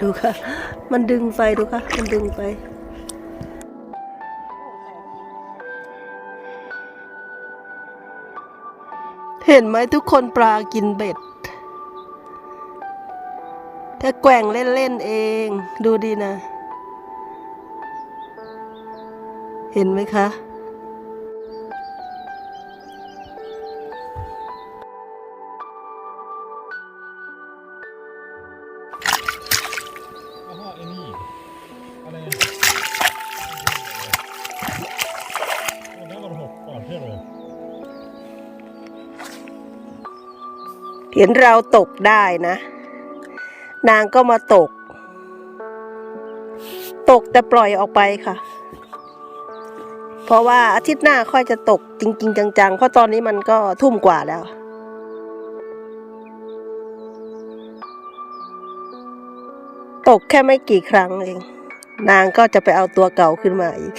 ดูค่ะ มันดึงไฟดูค่ะ มันดึงไป เห็นไหมทุกคนปลากินเบ็ด ถ้าแกว่งเล่นๆเอง ดูดีนะ เห็นไหมคะ เห็นเราตกได้นะ นางก็มาตก ตกแต่ปล่อยออกไปค่ะ เพราะว่าอาทิตย์หน้าค่อยจะตกจริง ๆ จังๆ เพราะตอนนี้มันก็ทุ่มกว่าแล้วตกแค่ไม่กี่ครั้งเอง นางก็จะไปเอาตัวเก่าขึ้นมาอีก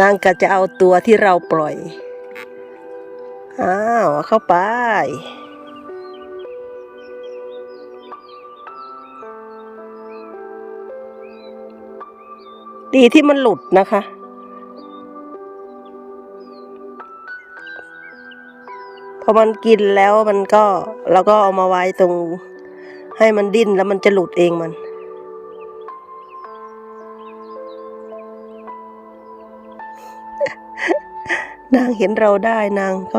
นางก็จะเอาตัวที่เราปล่อย อ้าวเอาเข้าไป ดีที่มันหลุดนะคะ พอมันกินแล้วมันก็เราก็เอามาไว้ตรง ให้มันดิ้นแล้วมันจะหลุดเองมัน นางเห็นเราได้นางก็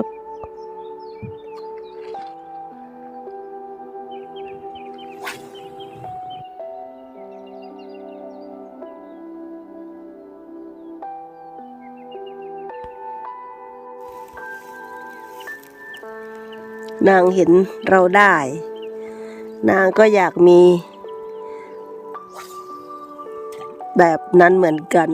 นางเห็นเราได้ นางก็อยากมี แบบนั้นเหมือนกัน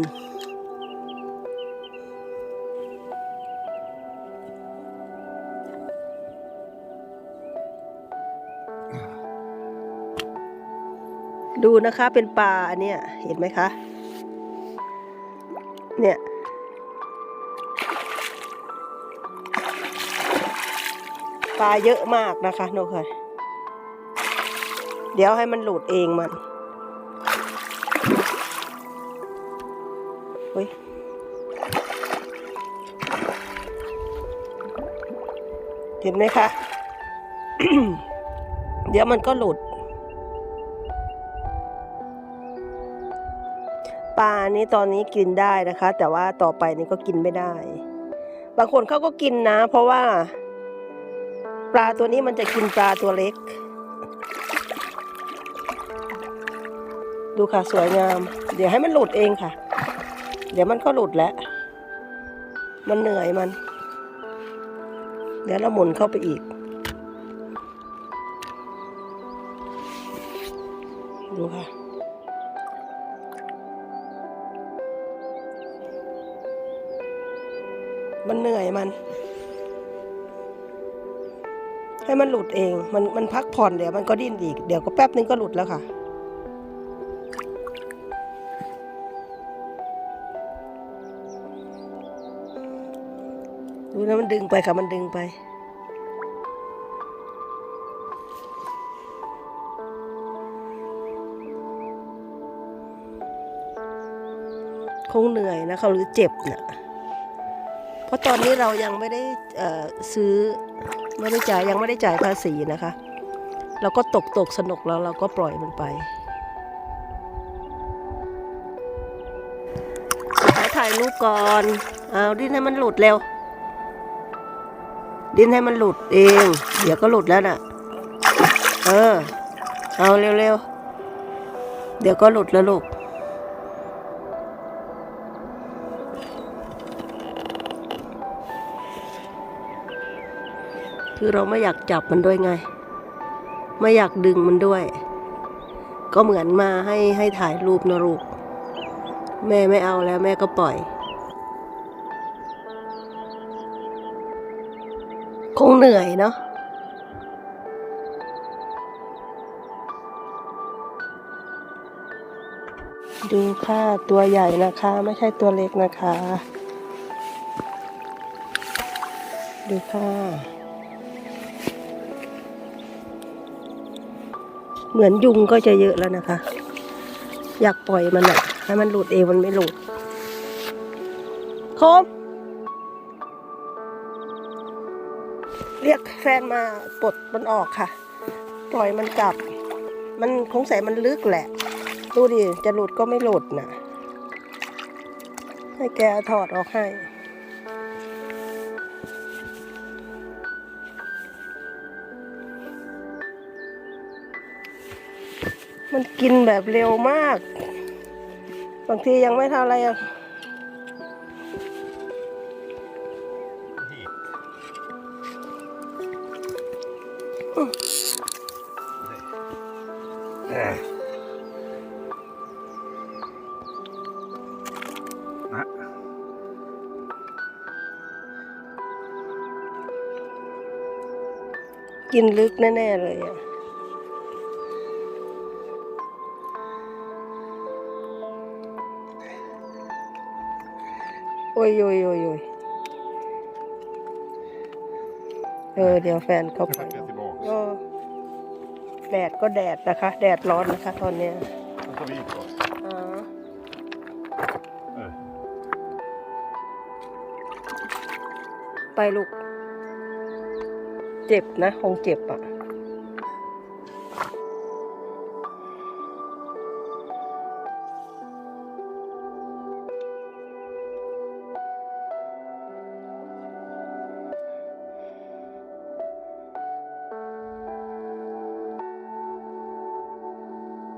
ดูนะคะเป็นปลาเนี่ยเห็นไหมคะ เนี่ย ปลาเยอะมากนะคะนกเคยเดี๋ยวให้มันหลุดเองมันเฮ้ยเห็นไหมคะ เดี๋ยวมันก็หลุด ปลานี้ตอนนี้กินได้นะคะ แต่ว่าต่อไปนี้ก็กินไม่ได้ บางคนเขาก็กินนะ เพราะว่า ปลาตัวนี้มันจะกินปลาตัวเล็ก ดูค่ะสวยงาม เดี๋ยวให้มันหลุดเองค่ะ เดี๋ยวมันก็หลุดแล้ว มันเหนื่อยมัน เดี๋ยวเราหมุนเข้าไปอีก ดูค่ะ มันเหนื่อยมัน ให้มันหลุดเอง มันมันพักผ่อนเดี๋ยวมันก็ดิ้นอีก เดี๋ยวก็แป๊บนึงก็หลุดแล้วค่ะ ดูนะมันดึงไปค่ะ มันดึงไปคงเหนื่อยนะเขาหรือเจ็บนะเพ ราะตอนนี้เรายังไม่ได้ซื้อไม่ได้จ่ายยังไม่ได้จ่ายภาษีนะคะ เราก็ตกตกสนุกแล้วเราก็ปล่อยมันไปถ่ายรูปก่อนเอาดิ้นให้มันหลุดเร็ว ดิ้นให้มันหลุดเอง เดี๋ยวก็หลุดแล้วน่ะ เออ เอาเร็วๆ เดี๋ยวก็หลุดแล้วลูก คือเราไม่อยากจับมันด้วยไง ไม่อยากดึงมันด้วย ก็เหมือนมาให้ให้ถ่ายรูปนะลูกแม่ไม่เอาแล้วแม่ก็ปล่อย คงเหนื่อยเนาะดูค่ะ ตัวใหญ่นะคะ ไม่ใช่ตัวเล็กนะคะ ดูค่ะ เหมือนยุงก็จะเยอะแล้วนะคะ อยากปล่อยมันอะให้มันหลุดเองมันไม่หลุดคมเรียกแฟนมาปลดมันออกค่ะ ปล่อยมันกลับ มันคงใส่มันลึกแหละ ดูดิ จะหลุดก็ไม่หลุดนะให้แกถอดออกให้ มันกินแบบเร็วมาก บางทียังไม่ทำอะไรอะกินลึกแน่ ๆ เลยอะ อ้ยโอยโอยโอยเออเดี๋ยวแฟนเขาไปแดสิบโลก็แดดก็แดดนะคะ แดดร้อนนะคะ ตอนเนี้ยมันก็มีอีกก่อนอ่าเออไปลูก เจ็บนะ คงเจ็บอะ